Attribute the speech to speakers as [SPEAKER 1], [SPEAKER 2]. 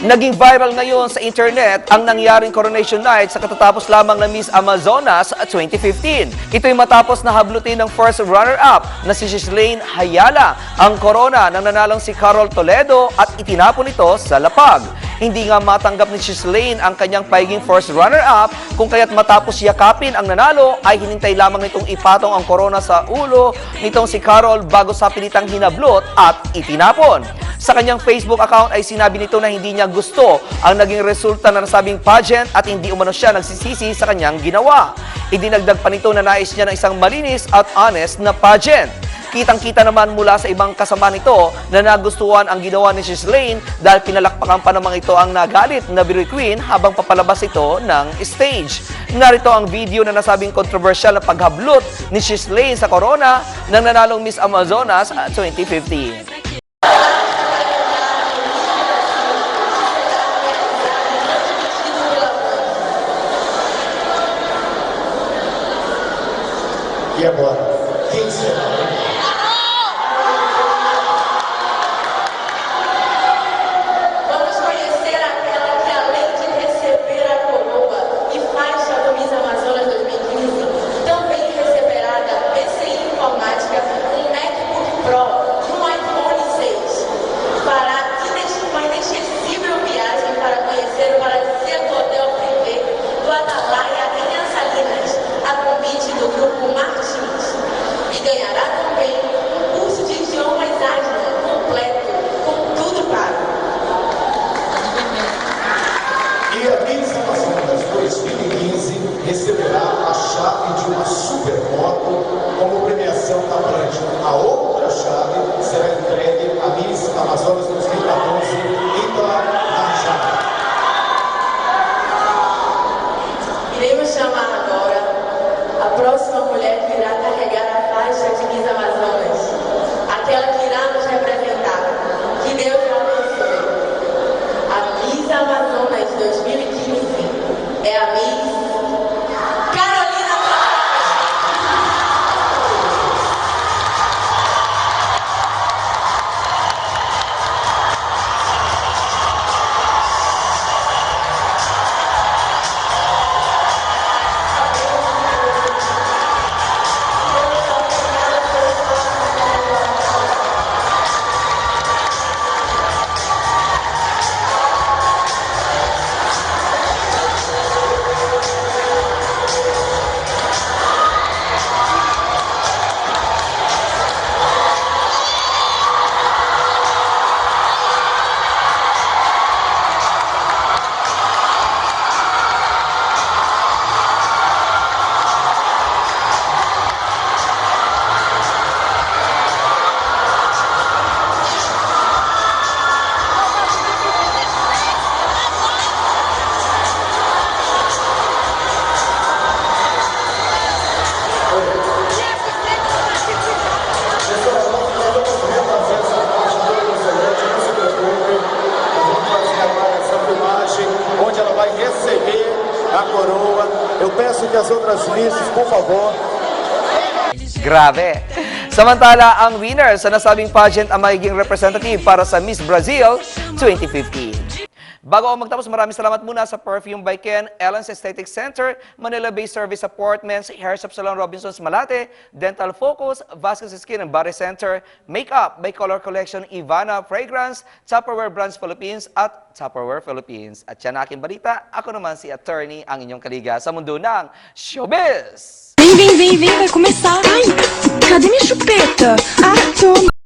[SPEAKER 1] Naging viral ngayon sa internet ang nangyaring coronation night sa katatapos lamang na Miss Amazonas 2015. Ito'y matapos na hablutin ng first runner-up na si Shislane Hayala ang corona ng nanalong si Carol Toledo at itinapon ito sa lapag. Hindi nga matanggap ni Shislane ang kanyang paiging first runner-up kung kaya't matapos yakapin ang nanalo ay hinintay lamang nitong ipatong ang corona sa ulo nitong si Carol bago sa pilitang hinablot at itinapon. Sa kanyang Facebook account ay sinabi nito na hindi niya gusto ang naging resulta ng nasabing pageant at hindi umano siya nagsisisi sa kanyang ginawa. Idinagdag pa nito na nais niya ng isang malinis at honest na pageant. Kitang-kita naman mula sa ibang kasama nito na nagustuhan ang ginawa ni Shislane dahil pinalakpakan pa namang ito ang nagalit na Beauty Queen habang papalabas ito ng stage. Narito ang video na nasabing kontrobersyal na paghablot ni Shislane sa corona ng nanalong Miss Amazonas ah, 2015.
[SPEAKER 2] E agora? Quem será?
[SPEAKER 3] Receberá a
[SPEAKER 2] chave de uma supermoto como premiação da Brand. A outra chave será entregue à Miss Amazonas as outras misses, por favor,
[SPEAKER 1] Grabe! Samantala, ang winner sa nasabing pageant ang magiging representative para sa Miss Brazil 2015. Bago ako magtapos, maraming salamat muna sa Perfume by Ken, Ellen's Aesthetic Center, Manila-based service apartments, Hair Shop Salon Robinsons Malate, Dental Focus, Vasquez Skin and Body Center, Makeup by Color Collection, Ivana Fragrance, Tupperware Brands Philippines at Tupperware Philippines. At yan aking balita, ako naman si attorney ang inyong kaliga sa mundo ng showbiz!
[SPEAKER 4] Vem, vem, vem, vem, vai começar. Ai, cadê minha chupeta? Ah, toma.